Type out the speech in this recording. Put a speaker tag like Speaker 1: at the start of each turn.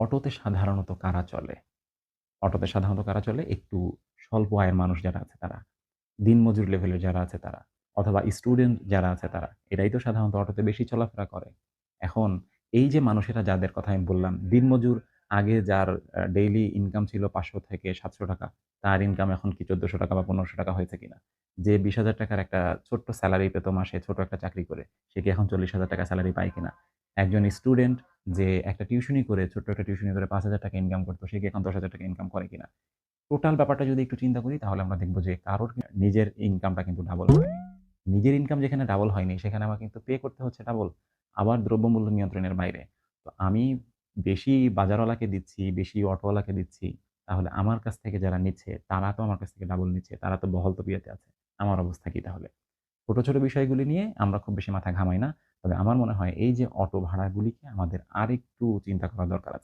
Speaker 1: অটোতে সাধারণত কারা চলে? অটোতে সাধারণত কারা চলে? একটু স্বল্প আয়ের মানুষ যারা আছে তারা। দিনমজুর লেভেলের যারা আছে তারা। অথবা স্টুডেন্ট যারা আছে তারা। এরাই তো সাধারণত অটোতে বেশি চলাফেরা করে। এখন এই যে মানুষেরা যাদের কথা আমি বললাম, দিনমজুর আগে যার ডেইলি ইনকাম ছিল ৳৫০০ থেকে ৳৭০০ তার ইনকাম এখন কি ৳১৪০০ বা ৳১৫০০ হয়েছে কিনা? যে বিশ হাজার টাকার একটা ছোট্ট স্যালারি পেত মাসে ছোট একটা চাকরি করে, সে কি এখন চল্লিশ হাজার টাকা স্যালারি পায় কিনা? একজন স্টুডেন্ট যে একটা টিউশনি করে, ছোট্ট একটা টিউশনি করে ৳৫,০০০ ইনকাম করত, সে কি এখন ৳১০,০০০ ইনকাম করে কিনা? টোটাল ব্যাপারটা যদি একটু চিন্তা করি তাহলে আমরা দেখব যে কারোর নিজের ইনকামটা কিন্তু ডাবল হয়নি। নিজের ইনকাম যেখানে ডাবল হয়নি সেখানে আমার কিন্তু পে করতে হচ্ছে ডাবল। আবার দ্রব্যমূল্য নিয়ন্ত্রণের বাইরে। তো আমি বেশি বাজারওয়ালাকে দিচ্ছি, বেশি অটোওয়ালাকে দিচ্ছি। তাহলে আমার কাছ থেকে যারা নিচ্ছে তারা তো আমার কাছ থেকে ডাবল নিচ্ছে। তারা তো বহাল তবিয়তে আছে। আমার অবস্থা কি তাহলে? ছোট, ছোট বিষয়গুলি নিয়ে আমরা খুব বেশি মাথা ঘামাই না। তবে আমার মনে হয় এই যে অটো ভাড়াগুলিকে আমাদের আরেকটু চিন্তা করা দরকার আছে।